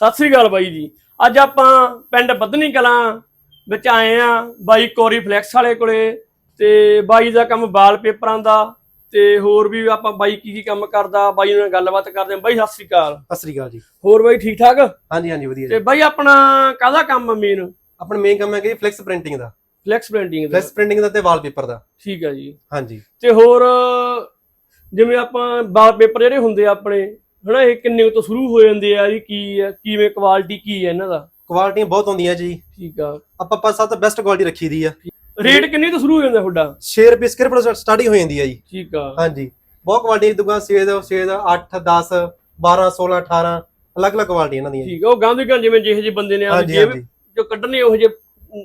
ਸਤਿ ਸ੍ਰੀ ਅਕਾਲ ਬਾਈ ਜੀ। ਅੱਜ ਆਪਾਂ ਪਿੰਡ ਬੱਧਨੀ ਕਲਾਂ ਵਿੱਚ ਆਏ ਆ ਬਾਈ ਕੋਰੀ ਫਲੈਕਸ ਵਾਲੇ ਕੋਲੇ ਤੇ ਬਾਈ ਦਾ ਕੰਮ ਵਾਲ ਪੇਪਰਾਂ ਦਾ ਤੇ ਹੋਰ ਵੀ ਆਪਾਂ ਬਾਈ ਕੀ ਕੀ ਕੰਮ ਕਰਦਾ ਬਾਈ ਨਾਲ ਗੱਲਬਾਤ ਕਰਦੇ ਆ ਬਾਈ ਸਤਿ ਸ੍ਰੀ ਅਕਾਲ। ਸਤਿ ਸ੍ਰੀ ਅਕਾਲ ਜੀ। ਹੋਰ ਬਾਈ ਠੀਕ ਠਾਕ? ਹਾਂਜੀ ਹਾਂਜੀ ਵਧੀਆ ਤੇ ਜੀ ਬਾਈ ਆਪਣਾ ਕਾਹਦਾ ਕੰਮ ਮੇਨ ਆਪਣਾ ਮੇਨ ਕੰਮ ਹੈ ਕਿ ਫਲੈਕਸ ਪ੍ਰਿੰਟਿੰਗ ਦਾ। ਫਲੈਕਸ ਪ੍ਰਿੰਟਿੰਗ ਦਾ। ਫਲੈਕਸ ਪ੍ਰਿੰਟਿੰਗ ਦਾ ਤੇ ਵਾਲਪੇਪਰ ਦਾ। ਠੀਕ ਹੈ ਜੀ। ਹਾਂਜੀ। ਤੇ ਹੋਰ ਜਿਵੇਂ ਆਪਾਂ ਵਾਲ ਪੇਪਰ ਜਿਹੜੇ ਹੁੰਦੇ ਆ ਆਪਣੇ ਹਨਾ ਇਹ ਕਿੰਨੇ ਤੋਂ ਸ਼ੁਰੂ ਹੋ ਜਾਂਦੇ ਆ ਇਹ ਕੀ ਹੈ ਕਿਵੇਂ ਕੁਆਲਿਟੀ ਕੀ ਹੈ ਇਹਨਾਂ ਦਾ? ਕੁਆਲਿਟੀਆਂ ਬਹੁਤ ਹੁੰਦੀਆਂ ਜੀ। ਠੀਕ ਆ। ਆਪਾਂ ਪਾਸ ਸਭ ਤੋਂ ਬੈਸਟ ਕੁਆਲਿਟੀ ਰੱਖੀ ਦੀ ਆ। ਰੇਟ ਕਿੰਨੇ ਤੋਂ ਸ਼ੁਰੂ ਹੋ ਜਾਂਦਾ ਤੁਹਾਡਾ? 6 ਰੁਪਏ ਸਕੁਅਰ ਫੁੱਟ ਸਟਾਰਟਿੰਗ ਹੋ ਜਾਂਦੀ ਆ ਜੀ। ਠੀਕ ਆ। ਹਾਂਜੀ। ਬਹੁਤ ਕੁਆਲਿਟੀ ਦੁਕਾਨ 6 ਦਾ 6 ਦਾ 8 10 12 16 18 ਅਲੱਗ-ਅਲੱਗ ਕੁਆਲਿਟੀ ਇਹਨਾਂ ਦੀਆਂ ਜੀ। ਠੀਕ ਆ ਉਹ ਗਾਂਧੀ ਗਾਂ ਜਿਵੇਂ ਜਿਹੇ ਜਿਹੇ ਬੰਦੇ ਨੇ ਆ ਹਾਂਜੀ ਜੋ ਕੱਢਣੇ ਉਹ ਜਿਹੇ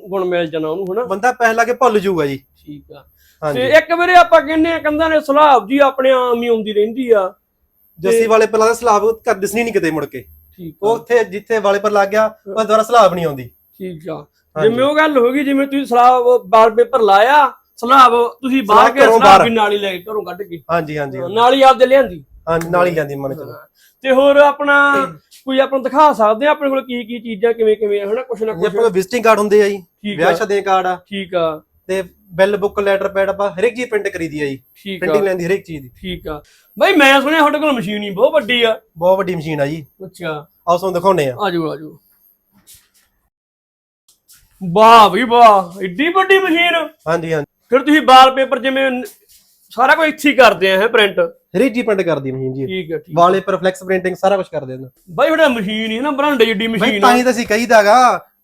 ਗੁਣ ਮਿਲ ਜਾਣਾ ਉਹਨੂੰ ਹਨਾ? ਬੰਦਾ ਪੈਸੇ ਲਾ ਕੇ ਭੁੱਲ ਜਾਊਗਾ ਜੀ। ਠੀਕ ਆ। ਤੇ ਇੱਕ ਵਾਰੀ ਆਪਾਂ ਕਹਿੰਨੇ ਆ ਕੰਧਾਂ ਨੇ ਸਲਾਬ ਜੀ ਆਪਣੇ ਆਮ ਹੀ ਆਉਂਦੀ ਰਹਿੰਦੀ ਆ। ਜੱਸੀ ਵਾਲੇ ਪਰ ਦਾ ਸਲਾਬ ਕਰ ਦਿਸਣੀ ਨਹੀਂ ਕਿਤੇ ਮੁੜ ਕੇ। ਠੀਕ ਉਹ ਆ। ਉੱਥੇ ਜਿੱਥੇ ਵਾਲੇ ਪਰ ਲੱਗ ਗਿਆ ਉਹ ਦੁਬਾਰਾ ਸਲਾਬ ਨਹੀਂ ਆਉਂਦੀ। ਠੀਕ ਆ। ਹਾਂਜੀ। ਜਿਵੇਂ ਉਹ ਗੱਲ ਹੋ ਗਈ ਜਿਵੇਂ ਤੁਸੀਂ ਸਲਾਬ ਵਾਲ ਪੇਪਰ ਲਾਇਆ ਸਲਾਬ ਤੁਸੀਂ ਬਾਹਰ ਸਲਾਬ ਕੇ ਘਰੋਂ ਸਲਾਬ ਬਾਹਰ। ਵੀ ਨਾਲ ਹੀ ਲੈ ਕੇ ਘਰੋਂ ਕੱਢ ਕੇ। ਹਾਂਜੀ ਹਾਂਜੀ। ਨਾਲ ਹੀ ਆਪਦੇ ਲਿਆਂਦੀ। ਹਾਂਜੀ ਨਾਲ ਹੀ ਜਾਂਦੀ ਮਨ ਚ। ਤੇ ਹੋਰ ਆਪਣਾ ਕੋਈ ਆਪਾਂ ਨੂੰ ਦਿਖਾ ਸਕਦੇ ਆ ਆਪਣੇ ਕੋਲ ਕੀ ਕੀ ਚੀਜ਼ਾਂ ਕਿਵੇਂ ਕਿਵੇਂ ਆ, ਹਨਾ? ਕੁਛ ਨਾ ਜੇ ਕੁਛ। ਆਪਣੇ ਕੋਲ ਵਿਜ਼ਿਟਿੰਗ ਕਾਰਡ ਹੁੰਦੇ ਆ ਜੀ। ਠੀਕ ਵਿਆਹ ਆ। ਸ਼ਾਦੀਆਂ ਕਾਰਡ ਆ। ਠੀਕ ਆ। ਤੇ ਬਿੱਲ ਬੁੱਕ ਲੈਟਰ ਪੈਡ ਆਪਾਂ ਹਰੇਕ ਚੀਜ਼ ਪ੍ਰਿੰਟ ਕਰੀਦੀ ਆ ਜੀ। ਠੀਕ ਆ। ਪ੍ਰਿੰਟਿੰਗ ਲੈਂਦੀ ਹਰੇਕ ਚੀਜ਼ ਦੀ। ਠੀਕ ਆ। ਬਈ ਮੈਂ ਸੁਣਿਆ ਤੁਹਾਡੇ ਕੋਲ ਮਸ਼ੀਨ ਹੀ ਬਹੁਤ ਵੱਡੀ ਆ। ਬਹੁਤ ਵੱਡੀ ਮਸ਼ੀਨ ਆ ਜੀ। ਅੱਛਾ। ਆਓ ਤੁਹਾਨੂੰ ਦਿਖਾਉਨੇ ਆ। ਆਜੋ ਆਜੋ। ਵਾਹ ਵੀ ਵਾਹ। ਏਡੀ ਵੱਡੀ ਮਸ਼ੀਨ ਹਾਂਜੀ ਹਾਂਜੀ। ਫਿਰ ਤੁਸੀਂ ਵਾਲ ਪੇਪਰ ਜਿਵੇਂ ਸਾਰਾ ਕੁਝ ਇੱਥੇ ਹੀ ਕਰਦੇ ਆ ਹੈ ਪ੍ਰਿੰਟ ਹਰੇਕ ਚੀਜ਼ ਪ੍ਰਿੰਟ ਕਰਦੀ ਮਸ਼ੀਨ ਜੀ। ਠੀਕ ਹੈ ਠੀਕ ਵਾਲੇ ਪਰ ਫਲੈਕਸ ਪ੍ਰਿੰਟਿੰਗ ਸਾਰਾ ਕੁਝ ਕਰਦੇ ਨੇ ਬਾਈ ਤੁਹਾਡਾ ਮਸ਼ੀਨ ਹੀ ਨਾ ਬਰਾਂਡੇ ਜਿੱਡੀ ਬਈ ਮਸ਼ੀਨ ਤਾਂ ਆ ਹੀ ਤਾਂ ਅਸੀਂ ਕਹੀਦਾਗਾ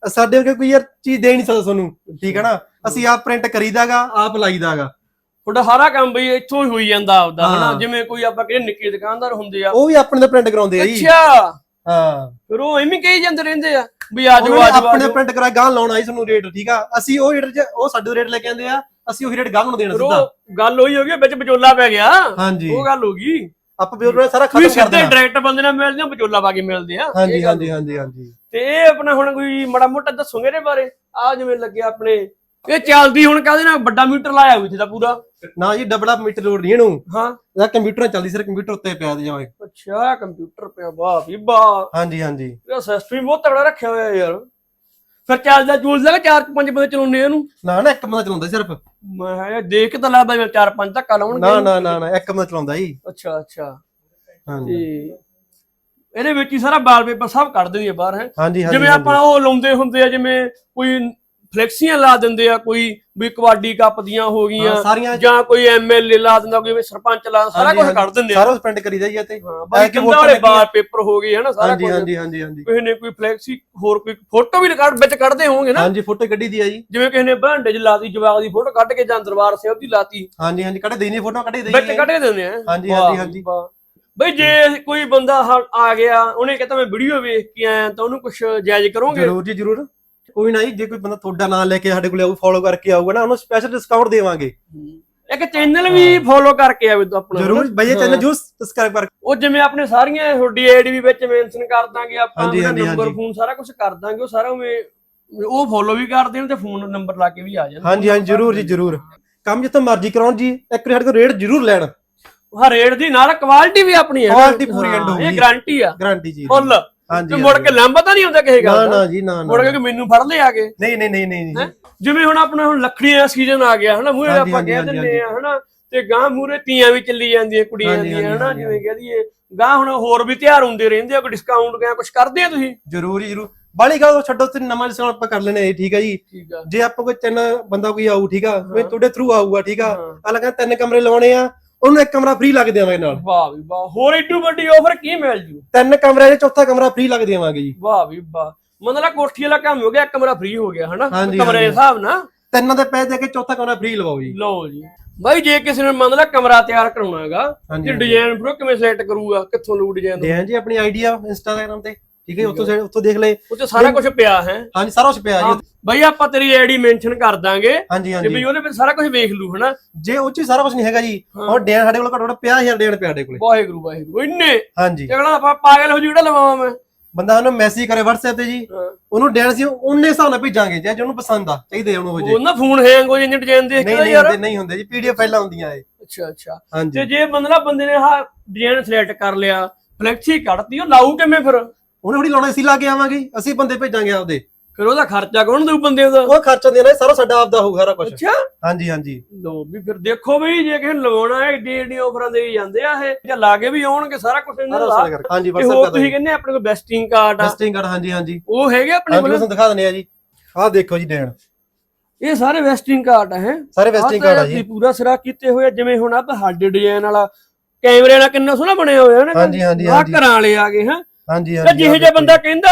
ਸਾਡੇ ਵਰਗੇ ਕੋਈ ਯਾਰ ਚੀਜ਼ ਦੇ ਨਹੀਂ ਸਕਦਾ ਤੁਹਾਨੂੰ ਠੀਕ ਹੈ ਨਾ? ਅਸੀਂ ਆਪ ਪ੍ਰਿੰਟ ਕਰੀਦਾਗਾ ਆਪ ਲਾਈਦਾਗਾ। ਤੁਹਾਡਾ ਸਾਰਾ ਕੰਮ ਬਈ ਇੱਥੋਂ ਹੀ ਹੋਈ ਜਾਂਦਾ ਆਪਦਾ ਹਨਾ। ਜਿਵੇਂ ਕੋਈ ਆਪਾਂ ਕਿਹੜੇ ਨਿੱਕੇ ਦੁਕਾਨਦਾਰ ਹੁੰਦੇ ਆ। ਉਹ ਵੀ ਆਪਣੇ ਦਾ ਪ੍ਰਿੰਟ ਕਰਾਉਂਦੇ ਆ ਜੀ। ਅੱਛਾ। ਹਾਂ। ਫਿਰ ਉਹ ਐਵੇਂ ਕਹੀ ਜਾਂਦੇ ਰਹਿੰਦੇ ਆ ਵੀ ਆਜੋ ਉਹਨਾਂ ਨੇ ਆਜੋ ਆਪਣੇ ਪ੍ਰਿੰਟ ਕਰਾ ਗਾਂ ਲਾਉਣਾ ਜੀ ਤੁਹਾਨੂੰ ਰੇਟ ਠੀਕ ਆ? ਅਸੀਂ ਉਹ ਰੇਟ ਉਹ ਸਾਡੇ ਰੇਟ ਲੈ ਕੇ ਆਂਦੇ ਆ ਅਸੀਂ ਉਹੀ ਰੇਟ ਗਾਂ ਨੂੰ ਦੇਣਾ ਸਿੱਧਾ ਉਹ ਗੱਲ ਹੋਈ ਹੋ ਗਈ ਵਿੱਚ ਵਿਚੋਲਾ ਪੈ ਗਿਆ। ਹਾਂਜੀ। ਉਹ ਗੱਲ ਹੋ ਗਈ। ਆਪਾਂ ਵੀ ਉਹਨਾਂ ਨੇ ਸਾਰਾ ਖਤਮ ਕਰ ਸਿੱਧੇ ਦੇਣਾ। ਡਾਇਰੈਕਟ ਬੰਦੇ ਨਾਲ ਮਿਲਦੇ ਆ ਵਿਚੋਲਾ ਪਾ ਕੇ ਮਿਲਦੇ ਆ। ਹਾਂਜੀ ਹਾਂਜੀ ਹਾਂਜੀ ਹਾਂਜੀ। ਤੇ ਇਹ ਆਪਣਾ ਹੁਣ ਕੋਈ ਮੜਾ ਮੋਟਾ ਦੱਸੋਗੇ ਇਹਦੇ ਬਾਰੇ? ਆ ਜਿਵੇਂ ਲੱਗਿਆ ਆਪਣੇ ਇਹ ਚੱਲਦੀ ਹੁਣ ਕਾਹਦੇ ਨਾਲ? ਵੱਡਾ ਮੀਟਰ ਲਾਇਆ ਇੱਥੇ ਦਾ ਪੂਰਾ। ਨਾ ਜੀ ਡਬਲ ਮੀਟਰ ਲੋਡ ਨਹੀਂ ਇਹਨੂੰ। ਹਾਂ। ਇਹਦਾ ਕੰਪਿਊਟਰ ਚੱਲਦੀ ਸਿਰ ਕੰਪਿਊਟਰ ਉੱਤੇ ਪਿਆ ਦੇ ਜਾਵੇ ਅੱਛਾ ਕੰਪਿਊਟਰ ਪਿਆ ਵਾਹ ਵੀ ਵਾਹ। ਹਾਂਜੀ ਹਾਂਜੀ। ਇਹਦਾ ਸਿਸਟਮ ਵੀ ਬਹੁਤ ਤਗੜਾ ਰੱਖਿਆ ਹੋਇਆ ਯਾਰ। ਫਿਰ ਚੱਲਦਾ ਚੂਲਦਾ ਕਿ ਚਾਰ ਪੰਜ ਬੰਦੇ ਚਲਾਉਂਦੇ ਇਹਨੂੰ। ਨਾ ਨਾ ਇੱਕ ਬੰਦਾ ਚਲਾਉਂਦਾ ਸਿਰਫ। ਮੈਂ ਯਾਰ ਦੇਖ ਤਾਂ ਲੱਗਦਾ ਜਿਵੇਂ ਚਾਰ ਪੰਜ ਧੱਕਾ ਲਾਉਣਗੇ। ਨਾ ਨਾ ਨਾ ਨਾ ਇੱਕ ਬੰਦਾ ਚਲਾਉਂਦਾ ਜੀ। ਅੱਛਾ ਅੱਛਾ। ਹਾਂਜੀ। ਇਹਦੇ ਵਿੱਚ ਹੀ ਸਾਰਾ ਵਾਲ ਪੇਪਰ ਸਭ ਕੱਢ ਦਿੰਦੀ ਆ ਬਾਹਰ ਹੈ। ਹਾਂਜੀ ਹਾਂਜੀ ਜਿਵੇਂ ਆਪਾਂ ਉਹ ਲਾਉਂਦੇ ਹੁੰਦੇ ਆ ਜਿਵੇਂ ਕੋਈ ਫਲੈਕਸੀਆਂ ਲਾ ਦਿੰਦੇ ਆ ਕੋਈ ਵੀ ਕਬੱਡੀ ਕੱਪ ਦੀਆਂ ਹੋ ਗਈਆਂ ਹਾਂ, ਸਾਰੀਆਂ ਜਾਂ ਕੋਈ ਐਮਐਲਏ ਲਾ ਦਿੰਦਾ ਕੋਈ ਸਰਪੰਚ ਲਾ ਸਾਰਾ ਹਾਂਜੀ, ਕੁਝ। ਕੱਢ ਦਿੰਦੇ ਆ। ਸਾਰਾ ਪ੍ਰਿੰਟ ਕਰੀਦਾ ਜੀ ਇੱਥੇ ਹਾਂ ਬਾਈ ਕਿ ਕਿੰਨਾ ਵੋਟਾਂ ਵਾਲੇ। ਵਾਲ ਪੇਪਰ ਹੋ ਗਏ ਹਨਾ ਸਾਰਾ ਹਾਂਜੀ ਕੁਝ ਹਾਂਜੀ ਹਾਂਜੀ ਹਾਂਜੀ। ਕਿਸੇ ਨੇ ਕੋਈ ਫਲੈਕਸੀ ਹੋਰ ਕੋਈ ਫੋਟੋ ਵੀ ਕੱਢ ਵਿੱਚ ਕੱਢਦੇ ਹੋਣਗੇ ਨਾ। ਹਾਂਜੀ ਫੋਟੋ ਕੱਢੀ ਦੀ ਆ ਜੀ। ਜਿਵੇਂ ਕਿਸੇ ਨੇ ਬਰਾਂਡੇ 'ਚ ਲਾਤੀ ਜਵਾਗ ਦੀ ਫੋਟੋ ਕੱਢ ਕੇ ਜਾਂ ਦਰਬਾਰ ਸਾਹਿਬ ਦੀ ਲਾਤੀ। ਹਾਂਜੀ ਹਾਂਜੀ ਕੱਢ ਦੇਣੀ ਫੋਟੋ ਕੱਢੀ ਦੇਈ ਵਿੱਚ ਕੱਢ ਕੇ ਦਿੰਦੇ ਆ। ਹਾਂਜੀ, ਹਾਂਜੀ, ਹਾਂਜੀ। ਵਾਹ। ਬਈ ਜੇ ਕੋਈ ਬੰਦਾ ਹਾ- ਆ ਗਿਆ ਉਹਨੇ ਕਹਿੰਦਾ ਮੈਂ ਵੀਡੀਓ ਵੇਖ ਕੇ ਆਇਆ ਤਾਂ ਉਹਨੂੰ ਕੁਝ ਜਾਇਜ਼ ਕਰੋਗੇ? ਜ਼ਰੂਰ ਜੀ ਜ਼ਰੂਰ। ਕੋਈ ਨਾ ਜੀ ਜੇ ਕੋਈ ਬੰਦਾ ਤੁਹਾਡਾ ਨਾਮ ਲੈ ਕੇ ਸਾਡੇ ਕੋਲੇ ਆਊ ਫੋਲੋ ਕਰਕੇ ਆਊਗਾ ਨਾ ਉਹਨੂੰ ਸਪੈਸ਼ਲ ਡਿਸਕਾਊਂਟ ਦੇਵਾਂਗੇ। ਇੱਕ ਚੈਨਲ ਵੀ ਫੋਲੋ ਕਰਕੇ ਆਵੇ ਤੂੰ ਆਪਣਾ ਜ਼ਰੂਰ ਹਨਾ? ਬਈ ਇਹ ਹਾਂ। ਚੈਨਲ ਜੂਸ ਸਬਸਕ੍ਰਾਈਬ ਕਰ ਉਹ ਜਿਵੇਂ ਆਪਣੇ ਸਾਰੀਆਂ ਤੁਹਾਡੀ ਆਈਡੀ ਵੀ ਵਿੱਚ ਮੈਂਸ਼ਨ ਕਰ ਦਾਂਗੇ ਆਪਾਂ ਹਾਂਜੀ, ਹਾਂਜੀ, ਨੰਬਰ ਹਾਂਜੀ। ਫੋਨ ਸਾਰਾ ਕੁਝ ਕਰ ਦਾਂਗੇ ਉਹ ਸਾਰਾ ਉਵੇਂ ਉਹ ਫੋਲੋ ਵੀ ਕਰ ਦੇਣ ਤੇ ਫੋਨ ਨੰਬਰ ਲਾ ਕੇ ਵੀ ਆ ਜਾਣ। ਹਾਂਜੀ ਹਾਂਜੀ ਜ਼ਰੂਰ ਜੀ ਜ਼ਰੂਰ। ਕੰਮ ਜਿੱਥੋਂ ਮਰਜ਼ੀ ਕਰਾਉਣ ਜੀ ਇੱਕ ਵਾਰੀ ਸਾਡੇ ਕੋਲ ਰੇਟ ਜ਼ਰੂਰ ਲੈਣ। ਹਾਂ ਰੇਟ ਦੀ ਨਾਲ ਕੁਆਲਿਟੀ ਵੀ ਆਪਣੀ ਹੈ Quality ਪੂਰੀ ਹਾਂ, end ਹੋਊਗੀ। ਇਹ ਗਾਰੰਟੀ ਆ। ਗਾਰੰਟੀ ਜੀ ਫੁੱਲ। ਹਾਂਜੀ ਤੇ ਮੁੜ ਕੇ ਲੰਬਾ ਤਾਂ ਨਹੀਂ ਹੁੰਦਾ ਕਿਸੇ ਨਾ ਗੱਲ ਦਾ? ਨਾ ਜੀ ਨਾ ਨਾ ਮੁੜ ਕੇ ਮੈਨੂੰ ਫੜ ਲਿਆ ਕੇ ਨਹੀਂ ਨਹੀਂ ਨਹੀਂ ਨਹੀਂ? ਜਿਵੇਂ ਹੁਣ ਆਪਣਾ ਹੁਣ ਲੱਕੜੀਆਂ ਦਾ ਸੀਜ਼ਨ ਆ ਗਿਆ ਹਨਾ? ਮੂਹਰੇ ਆਪਾਂ ਕਹਿ ਦਿੰਦੇ ਆ ਹਨਾ? ਤੇ ਗਾਂ ਮੂਹਰੇ ਤੀਆਂ ਵੀ ਚੱਲੀ ਜਾਂਦੀਆਂ ਕੁੜੀਆਂ ਦੀਆਂ ਹਨਾ? ਜਿਵੇਂ ਕਹਿ ਦਈਏ। ਗਾਂ ਹੁਣ ਹੋਰ ਵੀ ਤਿਉਹਾਰ ਹੁੰਦੇ ਰਹਿੰਦੇ ਆ ਕੋਈ ਡਿਸਕਾਊਂਟ ਗਿਆ ਕੁਝ ਕਰਦੇ ਆ ਤੁਸੀਂ? ਜ਼ਰੂਰ ਜੀ ਜ਼ਰੂਰ। ਬਾਲੀ ਗੱਲ ਛੱਡੋ ਤੇ ਨਵਾਂ ਡਿਸਕਾਊਂਟ ਆਪਾਂ ਕਰ ਲੈਣੇ ਠੀਕ ਹੈ ਜੀ? ਠੀਕ ਆ। ਜੇ ਆਪਾਂ ਕੋਈ ਚੈਨਲ ਬੰਦਾ ਕੋਈ ਆਊ ਠੀਕ ਆ? ਮੈਂ। ਤੁਹਾਡੇ ਥਰੂ ਆਊਗਾ ਠੀਕ ਆ? ਹਾਂ। ਆ ਲਗਾ ਤਿੰਨ ਕਮਰੇ ਲਵਾਉਣੇ ਆ ਉਹਨੂੰ ਇੱਕ ਕਮਰਾ ਫ੍ਰੀ ਲੱਗ ਦੇਵਾਂਗੇ ਨਾਲ। ਵਾਹ ਵੀ ਵਾਹ ਹੋਰ ਏਡੂ ਵੱਡੀ ਆਫਰ ਕੀ ਮਿਲ ਜੂ? ਤਿੰਨ ਕਮਰੇ ਦੇ ਚੌਥਾ ਕਮਰਾ ਫ੍ਰੀ ਲੱਗ ਦੇਵਾਂਗੇ ਜੀ। ਵਾਹ ਵੀ ਵਾਹ। ਮਤਲਬ ਕੋਠੀ ਵਾਲਾ ਕੰਮ ਹੋ ਗਿਆ ਇੱਕ ਕਮਰਾ ਫ੍ਰੀ ਹੋ ਗਿਆ ਹਨਾ? ਹਾਂਜੀ, ਕਮਰੇ ਦੇ ਹਾਂਜੀ। ਹਿਸਾਬ ਨਾਲ। ਤਿੰਨਾਂ ਦੇ ਪੈਸੇ ਦੇ ਕੇ ਚੌਥਾ ਕਮਰਾ ਫ੍ਰੀ ਲਵਾਓ ਜੀ। ਲਓ ਜੀ। ਬਾਈ ਜੇ ਕਿਸੇ ਨੇ ਮੰਨ ਲਾ ਕਮਰਾ ਤਿਆਰ ਕਰਾਉਣਾ ਹੈਗਾ ਹਾਂਜੀ, ਤੇ ਹਾਂਜੀ। ਡਿਜ਼ਾਈਨ ਫਿਰ ਉਹ ਕਿਵੇਂ ਸਿਲੈਕਟ ਕਰੂਗਾ ਕਿੱਥੋਂ ਲੂ ਡਿਜ਼ਾਈਨ ਦੇ ਜੀ ਆਪਣੀ ਆਈਡੀਆ ਇੰਸਟਾਗ੍ਰam ਤੇ। ਠੀਕ ਹੈ ਉੱਥੋਂ ਉੱਥੋਂ ਦੇਖ ਲੈ ਉਹ ਚ ਸਾਰਾ ਕੁਝ ਪਿਆ ਹੈ। ਹਾਂਜੀ ਸਾਰਾ ਕੁਝ ਪਿਆ ਜੀ। ਬਾਈ ਆਪਾਂ ਤੇਰੀ ਆਈਡੀ ਮੈਂਸ਼ਨ ਕਰ ਦਾਂਗੇ। ਹਾਂਜੀ ਹਾਂਜੀ। ਵੀ ਉਹਦੇ ਵਿੱਚ ਸਾਰਾ ਕੁਝ ਵੇਖ ਲੂ ਹਨਾ? ਜੇ ਉਹ ਚ ਸਾਰਾ ਕੁਝ ਨਹੀਂ ਹੈਗਾ ਜੀ। ਉਹ ਡੇਨ ਸਾਡੇ ਕੋਲ ਘੱਟੋ ਘੱਟ 50000 ਡੇਨ ਪਿਆ ਸਾਡੇ ਕੋਲੇ। ਵਾਹਿਗੁਰੂ ਵਾਹਿਗੁਰੂ। ਇੰਨੇ ਹਾਂਜੀ। ਤੇ ਅਗਲਾ ਆਪਾਂ ਪਾਗਲ ਹੋ ਜੂ ਜਿਹੜਾ ਲਵਾਵਾਂ ਮੈਂ? ਬੰਦਾ ਉਹਨੂੰ ਮੈਸੇਜ ਕਰੇ WhatsApp ਤੇ ਜੀ। ਉਹਨੂੰ ਡੇਨ ਸੀ ਉਹਨੇ ਹਿਸਾਬ ਨਾਲ ਭੇਜਾਂਗੇ ਜੇ ਉਹਨੂੰ ਪਸੰਦ ਆ ਚਾਹੀਦੇ ਉਹਨੂੰ ਹੋ ਜੇ। ਉਹ ਨਾ ਫੋਨ ਹੈਂਗ ਹੋ ਜਾਂਦੇ ਡਿਜ਼ਾਈਨ ਦੇਖ ਨਹੀਂ ਕੇ ਨਹੀਂ ਯਾਰ। ਹੁੰਦੇ ਨਹੀਂ ਹੁੰਦੇ ਜੀ ਪੀਡੀਐਫ ਫਾਈਲਾਂ ਹੁੰਦੀਆਂ ਇਹ। ਅੱਛਾ ਅੱਛਾ। ਤੇ ਜੇ ਬੰਦਲਾ ਬੰਦੇ ਨੇ ਆਹ ਡਿਜ਼ਾਈਨ ਸਿਲੈਕਟ ਕਰ ਲਿਆ ਫਲੈਕਸੀ ਕੱਢਤੀ ਉਹ ਲਾਊ ਕਿਵੇਂ ਫਿਰ? ਉਹਨੇ ਹੁਣੀ ਲਾਉਣਾ ਅਸੀਂ ਲਾ ਕੇ ਆਵਾਂਗੇ। ਅਸੀਂ ਬੰਦੇ ਭੇਜਾਂਗੇ ਆਪਦੇ। ਫਿਰ ਉਹਦਾ ਖਰਚਾ ਕੌਣ ਦੇਊ ਬੰਦੇ ਦਾ ਉਹ ਖਰਚਾ ਦੇਣਾ ਸਾਰਾ ਸਾਡਾ ਆਪਦਾ ਹੋਊ ਸਾਰਾ ਕੁਝ ਅੱਛਾ। ਹਾਂਜੀ ਹਾਂਜੀ। ਲੋ ਵੀ ਫਿਰ ਦੇਖੋ ਬਈ ਜੇ ਕਿਸੇ ਨੂੰ ਲਵਾਉਣਾ ਹੈ ਏਡੀ ਏਡੀ ਆਫਰਾਂ ਦੇ ਜਾਂਦੇ ਆ ਇਹ। ਜਾਂ ਲਾਗੇ ਵੀ ਆਉਣਗੇ ਸਾਰਾ ਕੁਝ ਇਹਨਾਂ ਸਾਰਾ ਦਾ। ਸਾਰਾ ਹਾਂਜੀ ਤੇ WhatsApp ਹੋਰ ਕਰ ਤੁਸੀਂ ਦਿਓ ਕਹਿੰਦੇ ਆਪਣੇ ਕੋਲ ਬੈਸਟਿੰਗ ਕਾਰਡ ਆ। ਟੈਸਟਿੰਗ ਕਰ ਹਾਂਜੀ ਹਾਂਜੀ। ਉਹ ਹੈਗੇ ਆਪਣੇ ਹਾਂਜੀ ਕੋਲ? ਤੁਹਾਨੂੰ ਦਿਖਾ ਦਿੰਦੇ ਆ ਜੀ। ਆਹ ਦੇਖੋ ਜੀ ਡੈਣ ਇਹ ਸਾਰੇ ਵੈਸਟਿੰਗ ਕਾਰਡ ਆ ਹੈ? ਸਾਰੇ ਵੈਸਟਿੰਗ ਕਾਰਡ ਆ ਜੀ। ਪੂਰਾ ਸਿਰਾ ਕੀਤੇ ਹੋਏ ਆ, ਜਿਵੇਂ ਹੁਣ ਆ ਸਾਡੇ ਡਿਜ਼ਾਈਨ ਵਾਲਾ ਕੈਮਰੇ ਨਾਲ ਕਿੰਨਾ ਸੋਹਣਾ ਬਣਿਆ ਹੋਇਆ ਨਾ ਹਾਂਜੀ, ਹਾਂਜੀ, ਆਹ ਹਾਂਜੀ। ਘਰਾਂ ਵਾਲੇ ਆ ਗਏ ਹਾਂ? ਹਾਂਜੀ ਤੇ ਹਾਂਜੀ ਜਿਹੇ ਜਿਹਾ ਬੰਦਾ ਕਹਿੰਦਾ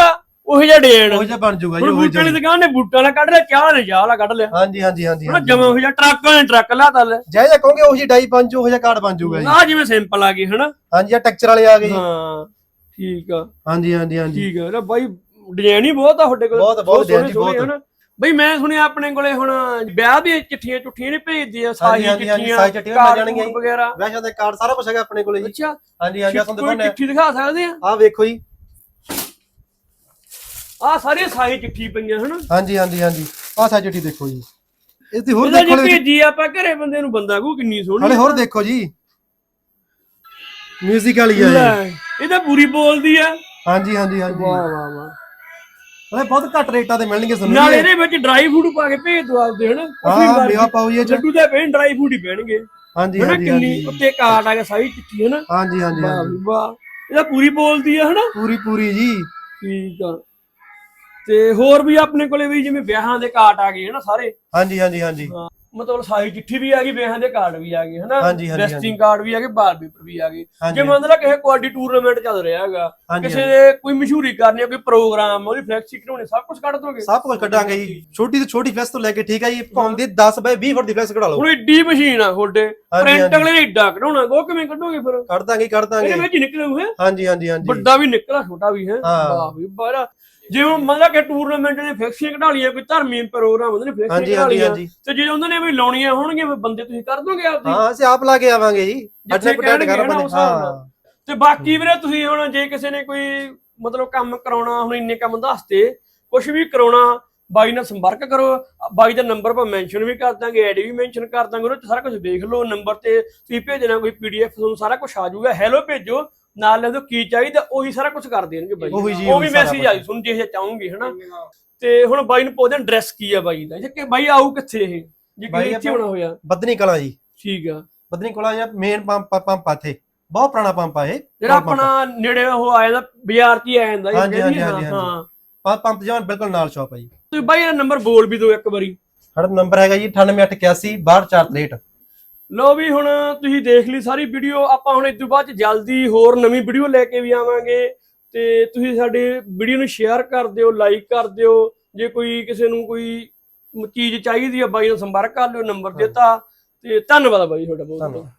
ਉਹੋ ਜਿਹਾ ਡਿਜ਼ਾਈਨ ਉਹ ਜਿਹਾ ਬਣ ਜਾਊਗਾ ਜੀ ਹੁਣ ਉਹ ਬੂਟਾਂ ਵਾਲੀ ਦੁਕਾਨ ਨੇ ਬੂਟਾਂ ਵਾਲਾ ਕੱਢ ਲਿਆ ਚਾਹ ਵਾਲੇ ਚਾਹ ਵਾਲਾ ਕੱਢ ਲਿਆ। ਹਾਂਜੀ ਹਾਂਜੀ ਹਾਂਜੀ ਹੁਣ ਜਮਾ ਉਹੋ ਜਿਹਾ ਟਰੱਕ ਵਾਲੇ ਟਰੱਕ ਲਾ ਤਾ ਲੈ। ਜੈ ਜੈ ਕਹੋਗੇ ਉਹ ਜੀ ਡਾਈ ਬਣ ਜੂ ਉਹ ਜਿਹਾ ਕਾਰਡ ਬਣ ਜਾਊਗਾ ਜੀ। ਆ ਜਿਵੇਂ ਸਿੰਪਲ ਆ ਗਈ ਹਨਾ? ਹਾਂਜੀ ਆ ਟੈਕਚਰ ਵਾਲੇ ਆ ਗਏ ਜੀ। ਹਾਂ ਠੀਕ ਆ। ਹਾਂਜੀ ਹਾਂਜੀ ਹਾਂਜੀ। ਠੀਕ ਆ ਨਾ ਬਾਈ ਡਿਜ਼ਾਈਨ ਹੀ ਬਹੁਤ ਆ ਤੁਹਾਡੇ ਕੋਲ। ਬਹੁਤ- ਬਹੁਤ ਸੋਹਣੇ ਬਹੁਤ। ਬਈ ਮੈਂ ਸੁਣਿਆ ਆਪਣੇ ਕੋਲੇ ਹੁਣ ਵਿਆਹ ਦੀਆਂ ਚਿੱਠੀਆਂ ਚੁੱਠੀਆਂ ਨਹੀਂ ਭੇਜਦੇ ਆ ਸਾਈ ਹਾਂਜੀ, ਹਾਂਜੀ, ਚਿੱਠੀਆਂ ਮਿਲ ਜਾਣਗੀਆਂ। ਵਗੈਰਾ। ਵੈਸੇ ਦੇ ਕਾਰਡ ਸਾਰਾ ਕੁਝ ਹੈਗਾ ਆਪਣੇ ਕੋਲੇ ਜੀ। ਅੱਛਾ। ਹਾਂਜੀ ਹਾਂਜੀ ਤੁਹਾਨੂੰ ਦਿਖਾਉਂਦੇ ਚਿੱਠੀ ਦਿਖਾ ਸਕਦੇ ਆ ਆ ਵੇਖੋ ਜੀ। ਆ ਸਾਰੀਆਂ ਸਾਈ ਚਿੱਠੀ ਪਈਆਂ ਹਨਾ? ਹਾਂਜੀ ਹਾਂਜੀ ਹਾਂਜੀ। ਆ ਸਾ ਚਿੱਠੀ ਦੇਖੋ ਜੀ। ਇਹ ਤੇ ਹੋਰ ਦੇਖੋ ਜੇ। ਹਲੇ ਭੇਜੀ ਆਪਾਂ ਘਰੇ ਬੰਦੇ ਨੂੰ ਬੰਦਾ ਕੋ ਕਿੰਨੀ ਸੋਹਣੀ ਹੋਰ ਦੇਖੋ ਜੀ। 뮤직 ਵਾਲੀ ਆ ਇਹ ਤਾਂ ਪੂਰੀ ਬੋਲਦੀ ਆ। ਹਾਂਜੀ ਹਾਂਜੀ ਹਾਂਜੀ। ਵਾਹ ਵਾਹ ਵਾਹ। ਇਹ ਬਹੁਤ ਘੱਟ ਰੇਟਾਂ ਤੇ ਮਿਲਣਗੇ ਤੁਹਾਨੂੰ ਨਾਲ। ਇਹਦੇ ਵਿੱਚ ਡਰਾਈ ਫਰੂਟ ਪਾ ਕੇ ਭੇਜ ਦੋ ਆਪਦੇ ਹਨਾ? ਹਾਂ ਮੇਵਾ ਪਾਓ ਇਹ ਚ। ਲੱਡੂ ਦਾ ਪੈਣ ਡਰਾਈ ਫਰੂਟ ਹੀ ਪੈਣਗੇ। ਹਾਂਜੀ ਹਾਂਜੀ ਕਿੰਨੀ ਉੱਤੇ ਕਾਰਡ ਆ ਗਿਆ ਸਾਈ ਚਿੱਠੀ ਹਨਾ? ਹਾਂਜੀ ਹਾਂਜੀ ਵਾਹ ਇਹਦਾ ਪੂਰੀ ਬੋਲਦੀ ਆ ਹਨਾ? ਪੂਰੀ ਪੂਰੀ ਜੀ। ਠੀਕ ਆ। ਤੇ ਹੋਰ ਵੀ ਆਪਣੇ ਕੋਲੇ ਵੀ ਜਿਵੇਂ ਵਿਆਹਾਂ ਦੇ ਕਾਰਡ ਆ ਗਏ ਹਨਾ ਸਾਰੇ? ਹਾਂਜੀ ਹਾਂਜੀ ਹਾਂਜੀ। ਮਤਲਬ ਸਾਈ ਚਿੱਠੀ ਵੀ ਆ ਗਈ ਵਿਆਹਾਂ ਦੇ ਕਾਰਡ ਵੀ ਆ ਗਏ ਹਨਾ? ਹਾਂਜੀ, ਕਾਰਡ ਵੀ ਆ ਗਏ ਬਾਰ ਪੇਪਰ ਵੀ ਆ ਗਏ। ਹਾਂਜੀ ਜੇ ਮੰਨ ਲਾ ਕਿਸੇ ਕੁਆਡੀ ਟੂਰਨਾਮੈਂਟ ਚੱਲ ਰਿਹਾ ਹੈਗਾ ਹਾਂਜੀ, ਕਿਸੇ ਦੇ ਕੋਈ ਮਸ਼ਹੂਰੀ ਕਰਨੀ ਹੈ ਕੋਈ ਪ੍ਰੋਗਰਾਮ ਉਹਦੀ ਫਲੈਕਸੀ ਕਢਾਉਣੀ ਸਭ ਕੁਝ ਕੱਢ ਦੋਗੇ? ਸਭ ਕੁਝ ਕੱਢਾਂਗੇ ਜੀ। ਛੋਟੀ ਤੋਂ ਛੋਟੀ ਫਲੈਕਸ ਤੋਂ ਲੈ ਕੇ ਠੀਕ ਹੈ ਜੀ ਭਾਵੇਂ 10 ਬਾਈ 20 ਫੁੱਟ ਦੀ ਫਲੈਕਸ ਕਢਾ ਲਓ। ਹੁਣ ਏਡੀ ਮਸ਼ੀਨ ਆ ਤੁਹਾਡੇ ਹਾਂਜੀ, ਪ੍ਰਿੰਟ। ਅਗਲੇ ਨੇ ਏਡਾ ਕਢਾਉਣਾ ਉਹ ਕਿਵੇਂ ਕੱਢੋਗੇ ਫਿਰ? ਕੱਢ ਦਾਂਗੇ ਕੱਢ ਦਾਂਗੇ। ਇਹਦੇ ਵਿੱਚ ਹੀ ਨਿਕਲੂ ਹੈ ਹਾਂਜੀ ਹਾਂਜੀ ਹਾਂਜੀ। ਵੱਡਾ ਵੀ ਨਿਕਲਾ ਛੋਟਾ ਵੀ ਹੈ। ਹਾਂ। ਵਾਹ ਵੀ ਬਾਰਾ ਜਿਵੇਂ ਮੰਨ ਲਾ ਕਿ ਟੂਰਨਾਮੈਂਟ ਨੇ ਫਿਕਸੀਆਂ ਕਢਾ ਲਈਆਂ ਕੋਈ ਧਰਮੀ ਪ੍ਰੋਗਰਾਮ ਹੁੰਦੇ ਨੇ ਫਿਕਸੀਆਂ ਹਾਂਜੀ ਕਢਾ ਹਾਂਜੀ ਲਈਆਂ ਹਾਂਜੀ। ਤੇ ਜੇ ਉਹਨਾਂ ਨੇ ਵੀ ਲਾਉਣੀਆਂ ਹੋਣਗੀਆਂ ਵੀ ਬੰਦੇ ਤੁਸੀਂ ਕਰ ਦੋਗੇ ਆਪਦੀ? ਹਾਂ ਅਸੀਂ ਆਪ ਲਾ ਕੇ ਆਵਾਂਗੇ ਜੀ। ਅੱਡੇ ਪਟਾਟ ਕਹਿਣਗੇ ਕਰ ਨਾ ਬੰਦੇ ਉਸ ਹਿਸਾਬ ਨਾਲ। ਹਾਂ। ਤੇ ਬਾਕੀ ਵੀਰੇ ਤੁਸੀਂ ਹੁਣ ਜੇ ਕਿਸੇ ਨੇ ਕੋਈ ਮਤਲਬ ਕੰਮ ਕਰਾਉਣਾ ਹੁਣ ਇੰਨੇ ਕੰਮ ਦੱਸਤੇ ਕੁਝ ਵੀ ਕਰਾਉਣਾ ਬਾਈ ਨਾਲ ਸੰਪਰਕ ਕਰੋ ਬਾਈ ਦਾ ਨੰਬਰ ਆਪਾਂ ਮੈਂਸ਼ਨ ਵੀ ਕਰ ਦਾਂਗੇ ਐਡ ਵੀ ਮੈਂਸ਼ਨ ਕਰ ਦਾਂਗੇ ਉਹਦੇ 'ਚ ਸਾਰਾ ਕੁਝ ਦੇਖ ਲਓ ਨੰਬਰ ਤੇ ਤੁਸੀਂ ਭੇਜਣਾ ਕੋਈ ਪੀਡੀਐਫ ਤੁਹਾਨੂੰ ਸਾਰਾ ਕੁਝ ਆ ਜਾਊਗਾ। ਹੈਲੋ ਭੇਜੋ ਨਾਲ ਲੈ ਦਿਓ ਕੀ ਚਾਹੀਦਾ ਉਹੀ ਸਾਰਾ ਕੁਝ ਕਰ ਦੇਣਗੇ ਬਾਈ। ਉਹੀ ਜੀ, ਉਹ ਉਹੀ ਵੀ ਸਾਰਾ ਮੈਸੇਜ ਕੁਛ। ਆਈ ਤੁਹਾਨੂੰ ਜੇ ਇਹ ਚਾਹੋਗੇ ਹਨਾ। ਤੇ ਹੁਣ ਬਾਈ ਨੂੰ ਪੁੱਛਦੇ ਐਡਰੈਸ ਕੀ ਆ ਬਾਈ ਦਾ? ਜੇ ਕਿ ਬਾਈ ਆਊ ਕਿੱਥੇ ਇਹ? ਜੇ ਬਾਈ ਕਿ ਇੱਥੇ ਆਪਾਂ- ਹੋਣਾ ਹੋਇਆ? ਬਦਨੀ ਕਲਾਂ ਜੀ। ਠੀਕ ਆ। ਬਦਨੀ ਕਲਾਂ ਜਾਂ ਮੇਨ ਪੰਪ ਪੰਪ ਆ ਇੱਥੇ। ਬਹੁਤ ਪੁਰਾਣਾ ਪੰਪ ਆ ਇਹ। ਜਿਹੜਾ ਪੰਪ- ਆਪਣਾ ਨੇੜੇ ਉਹ ਆ ਜਾਂਦਾ ਬਾਜ਼ਾਰ 'ਚ ਹੀ ਆ ਜਾਂਦਾ ਹਾਂਜੀ, ਇਹ ਹਾਂਜੀ, ਹਾਂ, ਹਾਂਜੀ। ਹਾਂ। ਪੰਪ ਪੰਪ ਜਮਾਂ ਬਿਲਕੁਲ ਨਾਲ ਸ਼ਾਪ ਆ ਜੀ। ਤੁਸੀਂ ਬਾਈ ਇਹ ਨੰਬਰ ਬੋਲ ਵੀ ਦਿਓ ਇੱਕ ਵਾਰੀ। ਸਾਡਾ ਨੰਬਰ ਹੈਗਾ ਜੀ 9881 62463 ਲੋ ਵੀ ਹੁਣ ਤੁਸੀਂ ਦੇਖ ਲਈ ਸਾਰੀ ਵੀਡੀਓ, ਆਪਾਂ ਹੁਣ ਇਸ ਤੋਂ ਬਾਅਦ ਚ ਜਲਦੀ ਹੋਰ ਨਵੀਂ ਵੀਡੀਓ ਲੈ ਕੇ ਵੀ ਆਵਾਂਗੇ। ਤੇ ਤੁਸੀਂ ਸਾਡੇ ਵੀਡੀਓ ਨੂੰ ਸ਼ੇਅਰ ਕਰ ਦਿਓ ਲਾਈਕ ਕਰ ਦਿਓ। ਜੇ ਕੋਈ ਕਿਸੇ ਨੂੰ ਕੋਈ ਚੀਜ਼ ਚਾਹੀਦੀ ਆ, ਬਾਈ ਨਾਲ ਸੰਪਰਕ ਕਰ ਲਿਓ, ਨੰਬਰ ਦਿੱਤਾ। ਤੇ ਧੰਨਵਾਦ ਬਾਈ ਤੁਹਾਡਾ ਬਹੁਤ ਬਹੁਤ ਧੰਨਵਾਦ।